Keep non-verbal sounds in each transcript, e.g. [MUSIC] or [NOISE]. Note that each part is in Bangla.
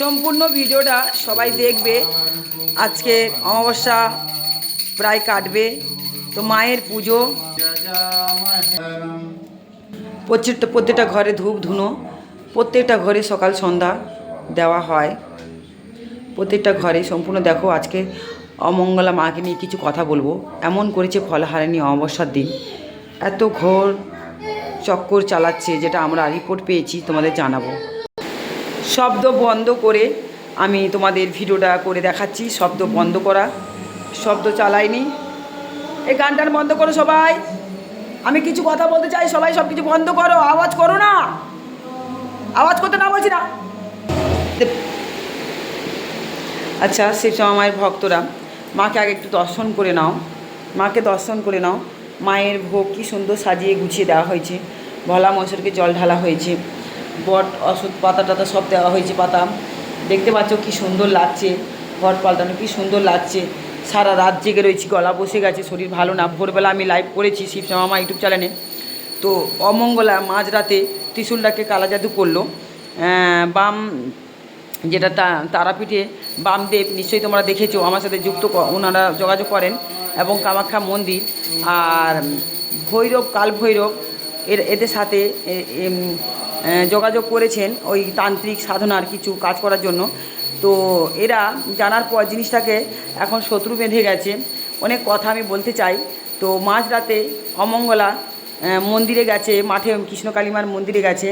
সম্পূর্ণ ভিডিওটা সবাই দেখবে। আজকে অমাবস্যা প্রায় কাটবে, তো মায়ের পুজো। প্রত্যেকটা প্রত্যেকটা ঘরে ধূপ, ধুনো, প্রত্যেকটা ঘরে সকাল, সন্ধ্যা দেওয়া হয়। প্রত্যেকটা ঘরে সম্পূর্ণ দেখো, আজকে অমঙ্গলা মাকে নিয়ে কিছু কথা বলব। এমন করেছে ফলহারিণী অমাবস্যার দিন। এত ঘোর চক্কর চালাচ্ছে, যেটা আমরা রিপোর্ট পেয়েছি, তোমাদের জানাব। শব্দ বন্ধ করে আমি তোমাদের ভিডিওটা করে দেখাচ্ছি, শব্দ বন্ধ করা। শব্দ চালাইনি। এই গানটার বন্ধ করো সবাই। আমি কিছু কথা বলতে চাই, সবাই সব কিছু বন্ধ করো, আওয়াজ করো না। আওয়াজ করতে না বলছি না। আচ্ছা সময় মায়ের ভক্তরা, মাকে আগে একটু দর্শন করে নাও। মাকে দর্শন করে নাও। মায়ের ভোগ কী সুন্দর সাজিয়ে গুছিয়ে দেওয়া হয়েছে। ভোলা মহেশ্বরকে জল ঢালা হয়েছে। বট ওষুধ পাতা টাতা সব দেওয়া হয়েছে পাতা দেখতে পাচ্ছ কী সুন্দর লাগছে, ঘর পাল্টানো কী সুন্দর লাগছে। সারা রাত জেগে রয়েছি, গলা বসে গেছে, শরীর ভালো না। ভোরবেলা আমি লাইভ করেছি শিবশ্যামা মা ইউটিউব চ্যানেলে তো অমঙ্গলা মাঝরাতে ত্রিশুলটাকে কালা জাদু করল। বাম যেটা তারাপীঠে বামদেব, নিশ্চয়ই তোমরা দেখেছ, আমার সাথে যুক্ত ওনারা যোগাযোগ করেন। এবং কামাখ্যা মন্দির আর ভৈরব কাল ভৈরব এর, এদের সাথে যোগাযোগ করেছেন ওই তান্ত্রিক সাধনার কিছু কাজ করার জন্য। তো এরা জানার পর জিনিসটাকে এখন শত্রু বেঁধে গেছে। অনেক কথা আমি বলতে চাই। তো মাঝরাতে অমঙ্গলা মন্দিরে গেছে মাঠে কৃষ্ণকালীমার মন্দিরে গেছে।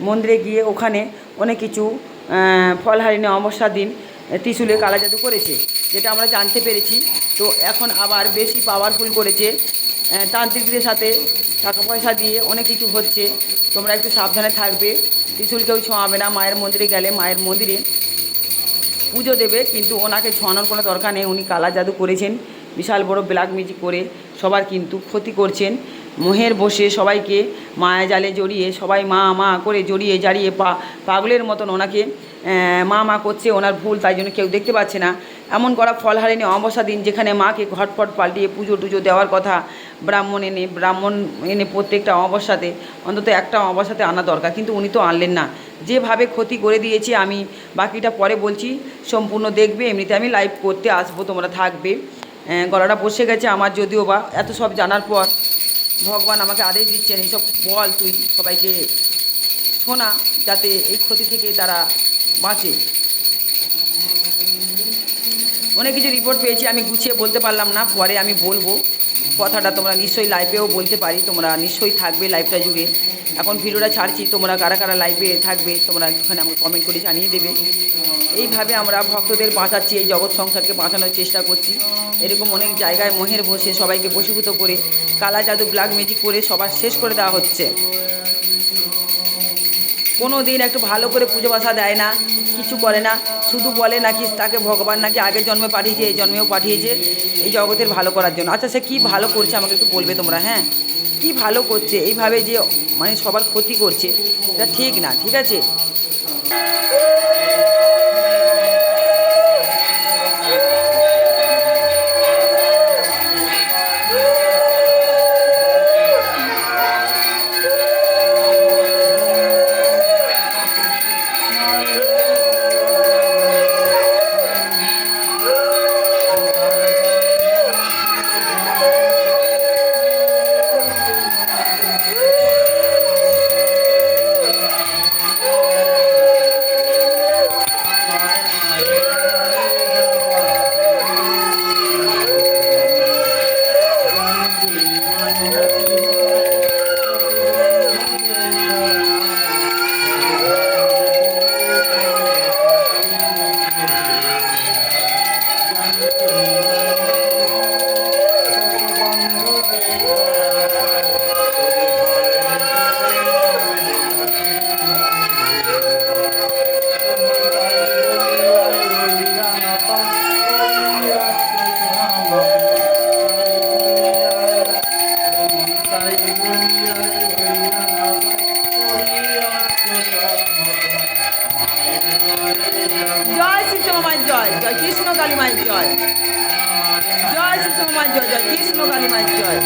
মন্দিরে গিয়ে ওখানে অনেক কিছু আহ, ফলহারিণী অমাবস্যার দিন ত্রিশুলে কালা জাদু করেছে যেটা আমরা জানতে পেরেছি। তো এখন আবার বেশি পাওয়ারফুল করেছে তান্ত্রিকদের সাথে টাকা পয়সা দিয়ে অনেক কিছু হচ্ছে। তোমরা একটু সাবধানে থাকবে। ত্রিশুল কেউ ছোঁয়াবে না। মায়ের মন্দিরে গেলে মায়ের মন্দিরে পুজো দেবে, কিন্তু ওনাকে ছোঁয়ানোর কোনো দরকার নেই। উনি কালা জাদু করেছেন, বিশাল বড় ব্ল্যাক মিউজিক করে সবার কিন্তু ক্ষতি করছেন। মোহের বসে সবাইকে মায়া জালে জড়িয়ে, সবাই মা মা করে জড়িয়ে জারিয়ে পা পাগলের মতন ওনাকে মা মা করছে। ওনার ভুল, তাই জন্য কেউ দেখতে পাচ্ছে না। এমন করা ফল হারেনি অমাবস্যা দিন যেখানে মাকে ঘটফট পাল্টিয়ে পুজো টুজো দেওয়ার কথা ব্রাহ্মণ এনে ব্রাহ্মণ এনে প্রত্যেকটা অমাবস্যাতে, অন্তত একটা অমাবস্যাতে আনা দরকার, কিন্তু উনি তো আনলেন না। যেভাবে ক্ষতি করে দিয়েছে আমি, বাকিটা পরে বলছি, সম্পূর্ণ দেখবে, এমনিতে আমি লাইভ করতে আসব, তোমরা থাকবে। গলাটা বসে গেছে আমার যদিও বা, এত সব জানার পর, ভগবান আমাকে আদেশ দিচ্ছেন, এইসব বল তুই সবাইকে শোনা, যাতে এই ক্ষতি থেকে তারা বাঁচে। অনেক কিছু রিপোর্ট পেয়েছি, আমি গুছিয়ে বলতে পারলাম না, পরে আমি বলব। কথাটা তোমরা নিশ্চয়ই লাইভেও বলতে পারি, তোমরা নিশ্চয়ই থাকবে লাইভটা জুড়ে। এখন ভিডিওটা ছাড়ছি, তোমরা কারা কারা লাইভে থাকবে, তোমরা একটুখানি আমাকে কমেন্ট করে জানিয়ে দেবে। এইভাবে আমরা ভক্তদের বাঁচাচ্ছি, এই জগৎ সংসারকে বাঁচানোর চেষ্টা করছি। এরকম অনেক জায়গায় মোহের বসে সবাইকে বসীভূত করে, কালা জাদু ব্ল্যাক ম্যাজিক করে সবার শেষ করে দেওয়া হচ্ছে। কোনো দিন একটু ভালো করে পুজো বাসা দেয় না, কিছু করে না, শুধু বলে নাকি তাকে ভগবান নাকি আগের জন্মে পাঠিয়েছে, এই জন্মেও পাঠিয়েছে, এই জগতের ভালো করার জন্য। আচ্ছা সে কী ভালো করছে আমাকে একটু বলবে তোমরা হ্যাঁ? কি ভালো করছে, এইভাবে যে মানে সবার ক্ষতি করছে, এটা ঠিক না, ঠিক আছে? কালী মায়ের জয়। জয় মায়ের জয় জয়। কৃষ্ণ কালী মায়ের জয়।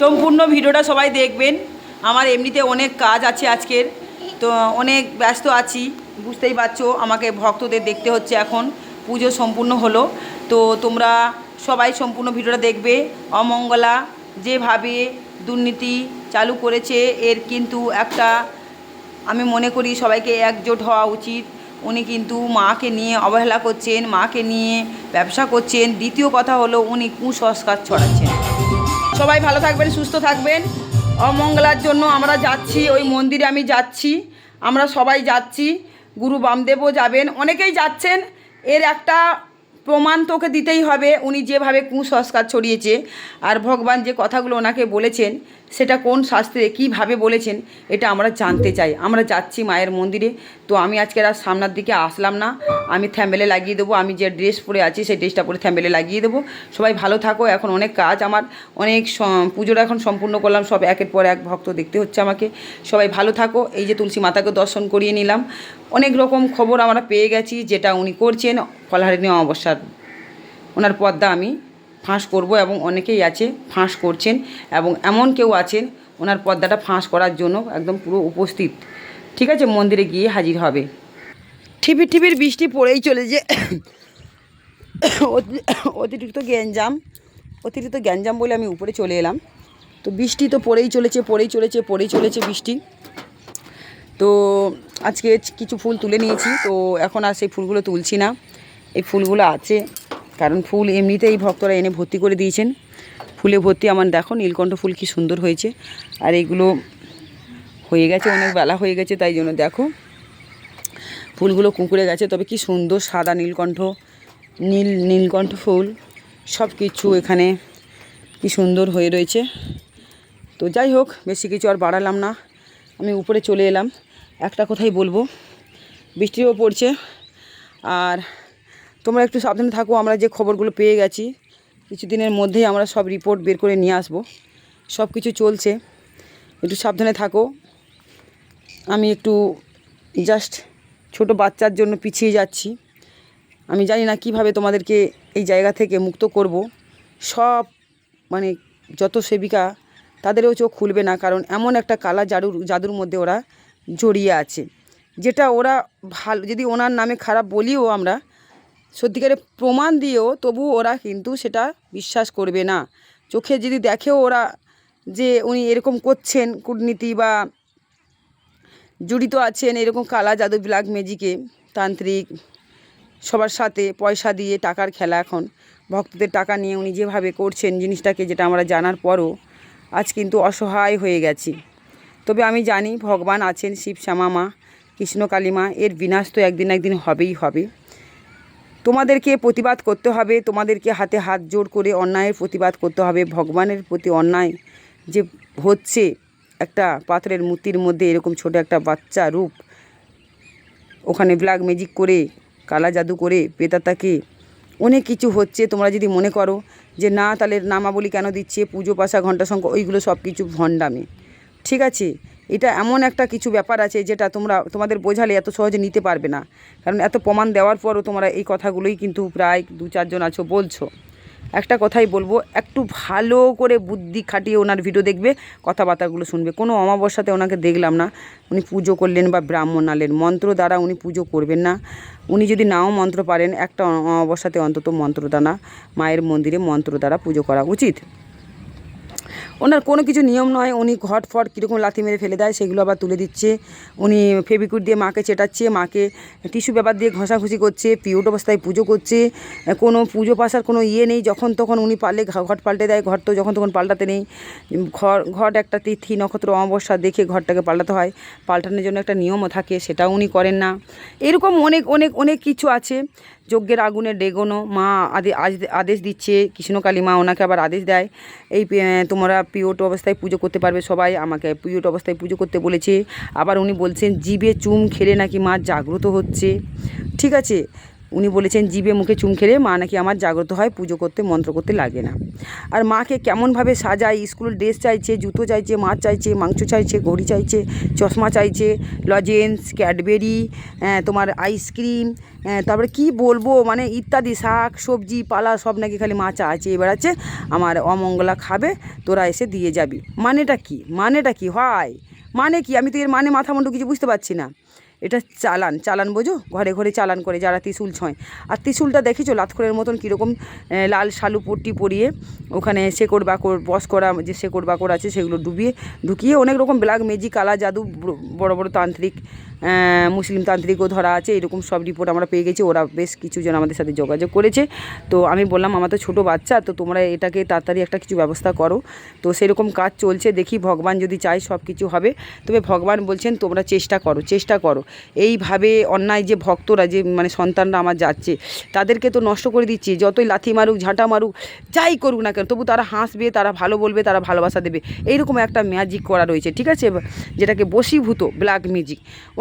সম্পূর্ণ ভিডিওটা সবাই দেখবেন। আমার এমনিতে অনেক কাজ আছে আজকের। তো অনেক ব্যস্ত আছি, বুঝতেই পারছ, আমাকে ভক্তদের দেখতে হচ্ছে এখন। পুজো সম্পূর্ণ হলো। তো তোমরা সবাই সম্পূর্ণ ভিডিওটা দেখবে। অমঙ্গলা যেভাবে দুর্নীতি চালু করেছে, এর কিন্তু একটা, আমি মনে করি সবাইকে একজোট হওয়া উচিত। উনি কিন্তু মাকে নিয়ে অবহেলা করছেন, মাকে নিয়ে ব্যবসা করছেন। দ্বিতীয় কথা হলো, উনি কুসংস্কার ছড়াচ্ছেন। সবাই ভালো থাকবেন, সুস্থ থাকবেন। অমঙ্গলার জন্য আমরা যাচ্ছি, ওই মন্দিরে আমি যাচ্ছি। আমরা সবাই যাচ্ছি, গুরু বামদেবও যাবেন। অনেকেই যাচ্ছেন, এর একটা প্রমাণ তোকে দিতেই হবে, উনি যেভাবে কুসংস্কার ছড়িয়েছে। আর ভগবান যে কথাগুলো ওনাকে বলেছেন সেটা কোন শাস্ত্রে কীভাবে বলেছেন, এটা আমরা জানতে চাই। আমরা যাচ্ছি মায়ের মন্দিরে। তো আমি আজকে আর সামনের দিকে আসলাম না। আমি থ্যাম্বেলে লাগিয়ে দেবো। আমি যে ড্রেস পরে আছি, সেই ড্রেসটা পরে থ্যাম্বেলে লাগিয়ে দেবো। সবাই ভালো থাকো। এখন অনেক কাজ আমার। অনেক পুজোটা এখন সম্পূর্ণ করলাম। সব একের পর এক ভক্ত দেখতে হচ্ছে আমাকে। সবাই ভালো থাকো। এই যে তুলসী মাতাকে দর্শন করিয়ে নিলাম। অনেক রকম খবর আমরা পেয়ে গেছি, যেটা উনি করছেন। ফলহারিণী অমাবস্যার। ওনার পদ্মা আমি ফাঁস করব এবং অনেকেই আছে ফাঁস করছেন এবং এমন কেউ আছেন, ওনার পর্দাটা ফাঁস করার জন্য একদম পুরো উপস্থিত। ঠিক আছে, মন্দিরে গিয়ে হাজির হবে। ঠিপির ঠিপির বৃষ্টি পড়েই চলেছে। অতি- [COUGHS] অতিরিক্ত গ্যাঞ্জাম অতিরিক্ত গ্যাঞ্জাম বলে আমি উপরে চলে এলাম। তো বৃষ্টি তো পড়েই চলেছে পড়েই চলেছে পড়েই চলেছে বৃষ্টি। তো আজকে কিছু ফুল তুলে নিয়েছি, তো এখন আর সেই ফুলগুলো তুলছি না। এই ফুলগুলো আছে। কারণ ফুল এমনিতেই ভক্তরা এনে ভর্তি করে দিয়েছেন। ফুলে ভর্তি আমার দেখো, নীলকণ্ঠ ফুল কি সুন্দর হয়েছে। আর এগুলো হয়ে গেছে, অনেক বেলা হয়ে গেছে, তাই জন্য দেখো। ফুলগুলো কুঁকড়ে গেছে, তবে কি সুন্দর সাদা নীলকণ্ঠ, নীল, নীলকণ্ঠ ফুল সব কিছু এখানে কি সুন্দর হয়ে রয়েছে। তো যাই হোক, বেশি কিছু আর বাড়ালাম না, আমি উপরে চলে এলাম। একটা কথাই বলব, বৃষ্টিও পড়ছে, আর তোমরা একটু সাবধানে থাকো, আমরা যে খবরগুলো পেয়ে গেছি, কিছুদিনের মধ্যেই আমরা সব রিপোর্ট বের করে নিয়ে আসব। সব কিছু চলছে। একটু সাবধানে থাকো। আমি একটু জাস্ট ছোট বাচ্চার জন্য পিছিয়ে যাচ্ছি। আমি জানি না কীভাবে তোমাদেরকে এই জায়গা থেকে মুক্ত করব। সব মানে যত সেবিকা, তাদেরও চোখ খুলবে না, কারণ এমন একটা কালা জাদুর জাদুর মধ্যে ওরা জড়িয়ে আছে। যেটা ওরা ভালো, যদি ওনার নামে খারাপ বলিও আমরা সত্যিকারের প্রমাণ দিয়েও তবু ওরা কিন্তু সেটা বিশ্বাস করবে না। চোখে যদি দেখেও ওরা যে উনি এরকম করছেন কূটনীতি বা জড়িত আছেন, এরকম কালা জাদু ব্ল্যাক ম্যাজিকে তান্ত্রিক, সবার সাথে পয়সা দিয়ে টাকার খেলা এখন, ভক্তদের টাকা নিয়ে উনি যেভাবে করছেন জিনিসটাকে যেটা আমরা জানার পরও আজ কিন্তু অসহায় হয়ে গেছি। তবে আমি জানি ভগবান আছেন শিব শ্যামা মা কৃষ্ণ কালীমা, এর বিনাশ তো একদিন একদিন হবেই হবে। তোমাদেরকে প্রতিবাদ করতে হবে, তোমাদেরকে হাতে হাত জোড় করে অন্যায়ের প্রতিবাদ করতে হবে, ভগবানের প্রতি অন্যায় যে হচ্ছে একটা পাথরের মূর্তির মধ্যে এরকম ছোট একটা বাচ্চা রূপ, ওখানে ব্ল্যাক ম্যাজিক করে, কালা জাদু করে পেতাতাকে অনেক কিছু হচ্ছে। তোমরা যদি মনে করো যে না, তাহলে নামাবলি কেন দিচ্ছে? পুজো, পাশা, ঘণ্টা শঙ্খ ওইগুলো সব কিছু ভণ্ডামি। ঠিক আছে? এটা এমন একটা কিছু ব্যাপার আছে যেটা তোমরা, তোমাদের বোঝালে এত সহজে নিতে পারবে না। কারণ এত প্রমাণ দেওয়ার পরও তোমরা এই কথাগুলোই কিন্তু প্রায় দু চারজন আছো বলছো। একটা কথাই বলব, একটু ভালো করে বুদ্ধি খাটিয়ে ওনার ভিডিও দেখবে, কথাবার্তাগুলো শুনবে। কোনো অমাবস্যাতে ওনাকে দেখলাম না। উনি পুজো করলেন বা ব্রাহ্মণ আনলেন মন্ত্র দ্বারা উনি পুজো করবেন না। উনি যদি নাও মন্ত্র পারেন, একটা অমাবস্যাতে অন্তত মন্ত্র দ্বারা মায়ের মন্দিরে মন্ত্র দ্বারা পুজো করা উচিত। ওনার কোনো কিছু নিয়ম নয়, উনি ঘট ফট কীরকম লাথি মেরে ফেলে দেয়, সেগুলো আবার তুলে দিচ্ছে। উনি ফেবিকুট দিয়ে মাকে চেটাচ্ছে, মাকে টিস্যু পেপার দিয়ে ঘষাঘষি করছে, পিওট অবস্থায় পুজো করছে। কোনো পুজো পাশার কোনো ইয়ে নেই, যখন তখন উনি পারলে ঘট পাল্টে দেয় ঘর তো যখন তখন পাল্টাতে নেই। ঘর ঘট একটা তিথি, নক্ষত্র অমাবস্যা দেখে ঘরটাকে পাল্টাতে হয়। পাল্টানোর জন্য একটা নিয়মও থাকে, সেটাও উনি করেন না। এরকম অনেক অনেক অনেক কিছু আছে। যজ্ঞের আগুনে ডেগোনো, মা আদেশ দিচ্ছে, কৃষ্ণকালী মা ওনাকে আবার আদেশ দেয়। এই তোমরা পিওট অবস্থায় পুজো করতে পারবে সবাই, আমাকে পিওট অবস্থায় পুজো করতে বলেছে। আবার উনি বলছেন, জিভে চুম খেলে নাকি মা জাগ্রত হচ্ছে? ঠিক আছে উনি বলেছেন জিভে মুখে চুম খেলে মা নাকি আমার জাগ্রত হয় পুজো করতে মন্ত্র করতে লাগে না। আর মাকে কেমনভাবে সাজায় স্কুল ড্রেস চাইছে জুতো চাইছে মাছ চাইছে মাংস চাইছে ঘড়ি চাইছে চশমা চাইছে লজেন্স ক্যাডবেরি আহ, তোমার আইসক্রিম আহ, তারপরে কি বলব মানে ইত্যাদি শাক সবজি পালা সব নাকি খালি মা চাইছে। এবার আছে আমার অমঙ্গলা খাবে তোরা এসে দিয়ে যাবি। মানেটা কি? মানেটা কি? হয়। মানে কি? আমি তো এর মানে মাথা মুন্ডু কিছু বুঝতে পারছি না। এটা চালান চালান বোঝো? ঘরে ঘরে চালান করে যারা ত্রিশুল ছয়। আর ত্রিশুলটা দেখেছ? লাতখরের মতন কীরকম লাল শালু পট্টি পরিয়ে ওখানে শেকড় বাকড়, বস করা যে শেকড় বাকড় আছে সেগুলো ডুবিয়ে, ঢুকিয়ে অনেক রকম ব্ল্যাক মেজি কালা জাদু, বড়- বড় তান্ত্রিক মুসলিম তান্ত্রিকও ধরা আছে, এরকম সব রিপোর্ট আমরা পেয়ে গেছি, ওরা বেশ কিছুজন আমাদের সাথে যোগাযোগ করেছে। তো আমি বললাম, আমার তো ছোটো বাচ্চা, তো তোমরা এটাকে তাড়াতাড়ি একটা কিছু ব্যবস্থা করো। তো সেরকম কাজ চলছে, দেখি ভগবান যদি চায় সব কিছু হবে। তবে ভগবান বলছেন, তোমরা চেষ্টা করো চেষ্টা করো। এইভাবে অন্যায় যে ভক্তরা, যে মানে সন্তানরা আমার যাচ্ছে, তাদেরকে তো নষ্ট করে দিচ্ছে, যতই লাথি মারুক, ঝাঁটা মারুক, যাই করুক না কেন, তবু তারা হাসবে, তারা ভালো বলবে, তারা ভালোবাসা দেবে। এইরকম একটা ম্যাজিক করা রয়েছে, ঠিক আছে? যেটাকে বশীভূত ব্ল্যাক ম্যাজিক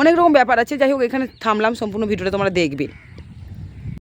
অনেক রকম ব্যাপার আছে। যাই হোক এখানে থামলাম সম্পূর্ণ ভিডিওটা তোমরা দেখবে।